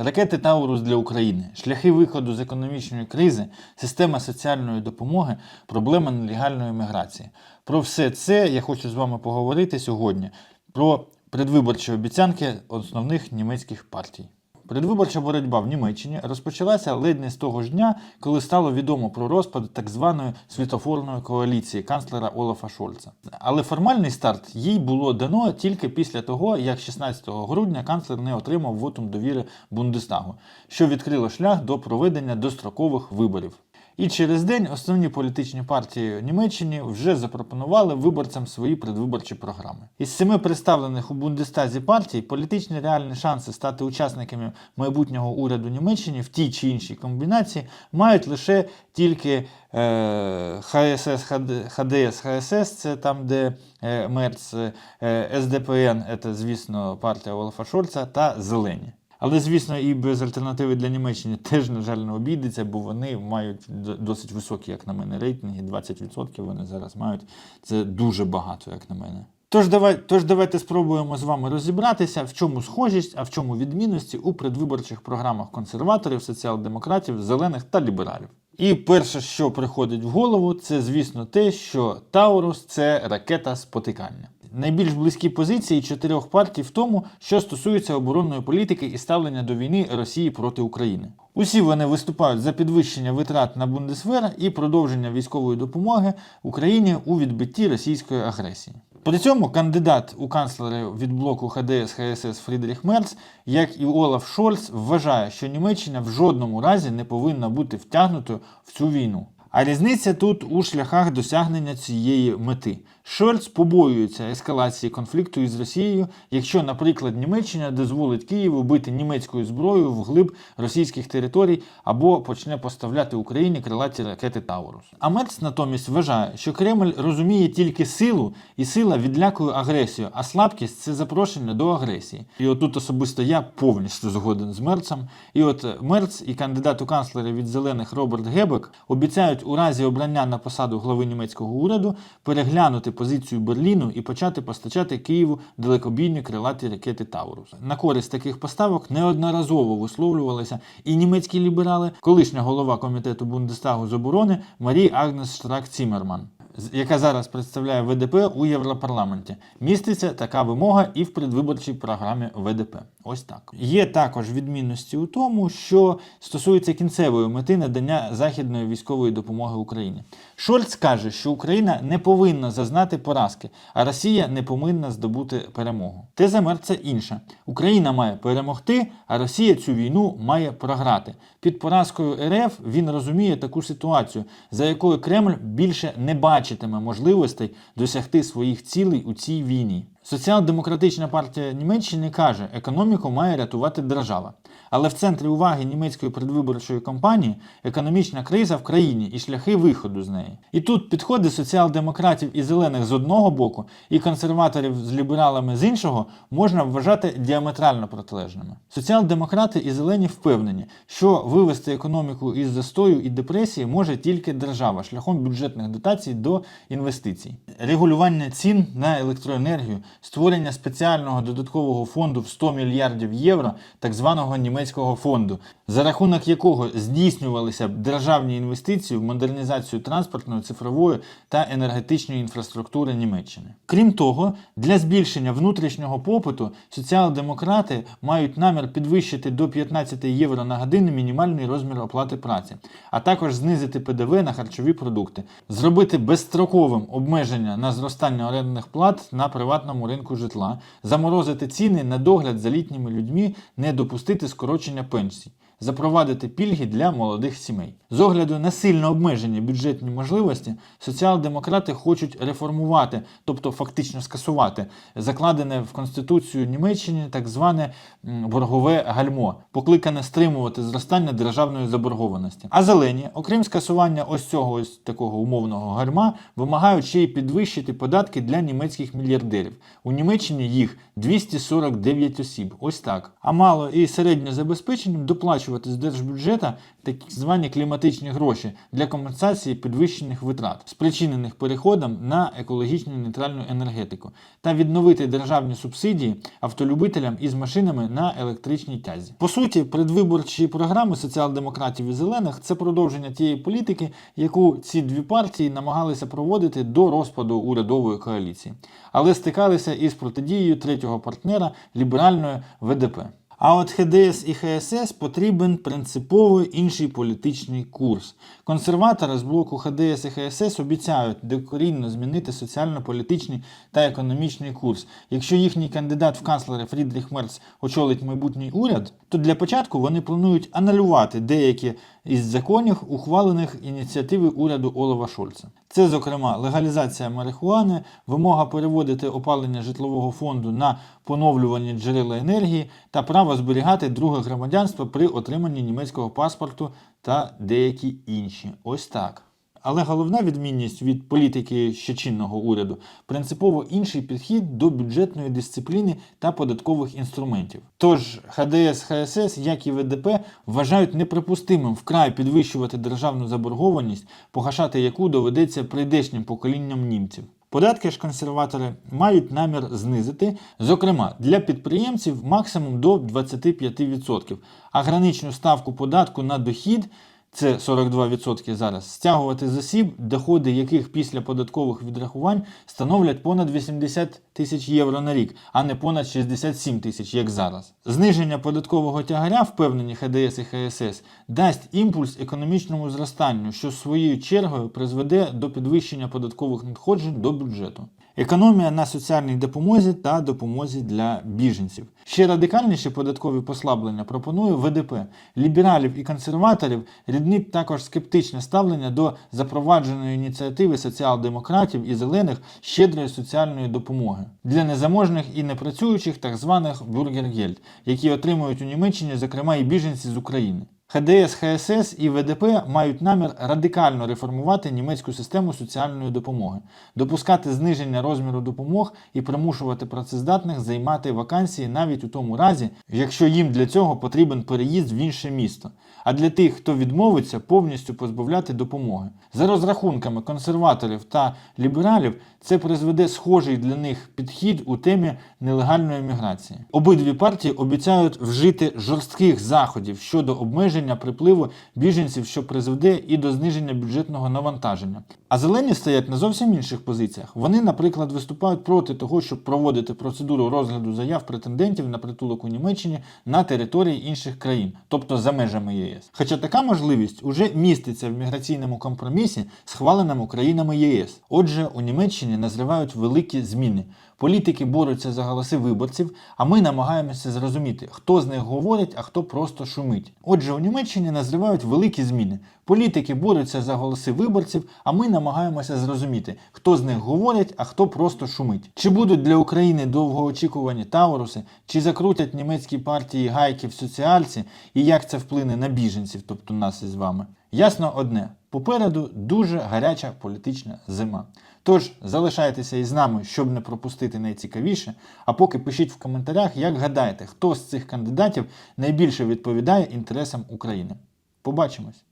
Ракети Таурус для України, шляхи виходу з економічної кризи, система соціальної допомоги, проблема нелегальної міграції. Про все це я хочу з вами поговорити сьогодні. Про предвиборчі обіцянки основних німецьких партій. Передвиборча боротьба в Німеччині розпочалася ледь не з того ж дня, коли стало відомо про розпад так званої світофорної коаліції канцлера Олафа Шольца. Але формальний старт їй було дано тільки після того, як 16 грудня канцлер не отримав вотум довіри Бундестагу, що відкрило шлях до проведення дострокових виборів. І через день основні політичні партії Німеччини вже запропонували виборцям свої предвиборчі програми. Із семи представлених у Бундестазі партій політичні реальні шанси стати учасниками майбутнього уряду Німеччини в тій чи іншій комбінації мають лише тільки е, ХСС, ХД- ХДС, ХСС, це там, де е, Мерц, е, СДПН, це, звісно, партія Олафа Шольца, та Зелені. Але, звісно, і без альтернативи для Німеччини теж, на жаль, не обійдеться, бо вони мають досить високі, як на мене, рейтинги. 20% вони зараз мають. Це дуже багато, як на мене. Тож, давай, тож давайте спробуємо з вами розібратися, в чому схожість, а в чому відмінності у предвиборчих програмах консерваторів, соціал-демократів, зелених та лібералів. І перше, що приходить в голову, це, звісно, те, що Таурус це ракета спотикання. Найбільш близькі позиції чотирьох партій в тому, що стосується оборонної політики і ставлення до війни Росії проти України. Усі вони виступають за підвищення витрат на Бундесвер і продовження військової допомоги Україні у відбитті російської агресії. При цьому кандидат у канцлери від блоку ХДС ХСС Фрідріх Мерц, як і Олаф Шольц, вважає, що Німеччина в жодному разі не повинна бути втягнутою в цю війну. А різниця тут у шляхах досягнення цієї мети. Шольц побоюється ескалації конфлікту із Росією, якщо, наприклад, Німеччина дозволить Києву бити німецькою зброєю вглиб російських територій або почне поставляти Україні крилаті ракети Таурус. А Мерц натомість вважає, що Кремль розуміє тільки силу, і сила відлякує агресію, а слабкість це запрошення до агресії. І отут особисто я повністю згоден з Мерцем. І от Мерц і кандидат у канцлери від зелених Роберт Гебек обіцяють у разі обрання на посаду глави німецького уряду переглянути позицію Берліну і почати постачати Києву далекобійні крилаті ракети Таурус. На користь таких поставок неодноразово висловлювалися і німецькі ліберали, колишня голова комітету Бундестагу з оборони Марі Агнес Штрак Цімерман. Яка зараз представляє ВДП у Європарламенті, міститься така вимога і в предвиборчій програмі ВДП. Ось так. Є також відмінності у тому, що стосується кінцевої мети надання західної військової допомоги Україні. Шольц каже, що Україна не повинна зазнати поразки, а Росія не повинна здобути перемогу. Теза Мерца інша: Україна має перемогти, а Росія цю війну має програти. Під поразкою РФ він розуміє таку ситуацію, за якою Кремль більше не бачитиме можливостей досягти своїх цілей у цій війні. Соціал-демократична партія Німеччини каже, економіку має рятувати держава. Але в центрі уваги німецької предвиборчої кампанії економічна криза в країні і шляхи виходу з неї. І тут підходи соціал-демократів і зелених з одного боку, і консерваторів з лібералами з іншого можна вважати діаметрально протилежними. Соціал-демократи і зелені впевнені, що вивести економіку із застою і депресії може тільки держава шляхом бюджетних дотацій до інвестицій, регулювання цін на електроенергію, створення спеціального додаткового фонду в 100 мільярдів євро, так званого німецького фонду, за рахунок якого здійснювалися б державні інвестиції в модернізацію транспортної, цифрової та енергетичної інфраструктури Німеччини. Крім того, для збільшення внутрішнього попиту соціал-демократи мають намір підвищити до 15 євро на годину мінімальний розмір оплати праці, а також знизити ПДВ на харчові продукти, зробити безстроковим обмеження на зростання орендних плат на приватному ринку житла, заморозити ціни на догляд за літніми людьми, не допустити скорочення пенсій. Запровадити пільги для молодих сімей з огляду на сильно обмежені бюджетні можливості, соціал-демократи хочуть реформувати, тобто фактично скасувати закладене в конституцію Німеччини так зване боргове гальмо, покликане стримувати зростання державної заборгованості. А зелені, окрім скасування ось цього ось такого умовного гальма, вимагають ще й підвищити податки для німецьких мільярдерів. У Німеччині їх 249 осіб. Ось так. А мало і середньо забезпеченим доплачувати виплачувати з держбюджета так звані кліматичні гроші для компенсації підвищених витрат, спричинених переходом на екологічно нейтральну енергетику, та відновити державні субсидії автолюбителям із машинами на електричній тязі. По суті, предвиборчі програми соціал-демократів і зелених це продовження тієї політики, яку ці дві партії намагалися проводити до розпаду урядової коаліції, але стикалися із протидією третього партнера ліберальної ВДП. А от ХДС і ХСС потрібен принциповий інший політичний курс. Консерватори з блоку ХДС і ХСС обіцяють докорінно змінити соціально-політичний та економічний курс. Якщо їхній кандидат в канцлери Фрідріх Мерц очолить майбутній уряд, то для початку вони планують анулювати деякі із законів, ухвалених ініціативи уряду Олова Шольца. Це, зокрема, легалізація марихуани, вимога переводити опалення житлового фонду на поновлювані джерела енергії та право зберігати друге громадянство при отриманні німецького паспорту та деякі інші. Ось так. Але головна відмінність від політики ще чинного уряду принципово інший підхід до бюджетної дисципліни та податкових інструментів. Тож ХДС ХСС, як і ВДП, вважають неприпустимим вкрай підвищувати державну заборгованість, погашати яку доведеться прийдешнім поколінням німців. Податки ж консерватори мають намір знизити, зокрема для підприємців максимум до 25%, а граничну ставку податку на дохід це 42% зараз, стягувати з осіб, доходи яких після податкових відрахувань становлять понад 80 тисяч євро на рік, а не понад 67 тисяч, як зараз. Зниження податкового тягаря, впевнені ХДС і ХСС, дасть імпульс економічному зростанню, що своєю чергою призведе до підвищення податкових надходжень до бюджету. Економія на соціальній допомозі та допомозі для біженців. Ще радикальніші податкові послаблення пропонує ВДП. Лібералів і консерваторів ріднить також скептичне ставлення до запровадженої ініціативи соціал-демократів і зелених щедрої соціальної допомоги для незаможних і непрацюючих так званих бюргергельд, які отримують у Німеччині, зокрема і біженці з України. ХДС, ХСС і ВДП мають намір радикально реформувати німецьку систему соціальної допомоги, допускати зниження розміру допомог і примушувати працездатних займати вакансії навіть у тому разі, якщо їм для цього потрібен переїзд в інше місто. А для тих, хто відмовиться, повністю позбавляти допомоги. За розрахунками консерваторів та лібералів, це призведе схожий для них підхід у темі нелегальної міграції. Обидві партії обіцяють вжити жорстких заходів щодо обмеження припливу біженців, що призведе і до зниження бюджетного навантаження. А зелені стоять на зовсім інших позиціях. Вони, наприклад, виступають проти того, щоб проводити процедуру розгляду заяв претендентів на притулок у Німеччині на території інших країн, тобто за межами ЄС. Хоча така можливість уже міститься в міграційному компромісі, схваленому країнами ЄС. Отже, у Німеччині назрівають великі зміни. Політики борються за голоси виборців, а ми намагаємося зрозуміти, хто з них говорить, а хто просто шумить. Отже, у Німеччині назрівають великі зміни. Політики борються за голоси виборців, а ми намагаємося зрозуміти, хто з них говорить, а хто просто шумить. Чи будуть для України довгоочікувані Тауруси, чи закрутять німецькі партії гайки в соціальці, і як це вплине на біженців, тобто нас із вами? Ясно одне: попереду дуже гаряча політична зима. Тож залишайтеся із нами, щоб не пропустити найцікавіше. А поки пишіть в коментарях, як гадаєте, хто з цих кандидатів найбільше відповідає інтересам України. Побачимось!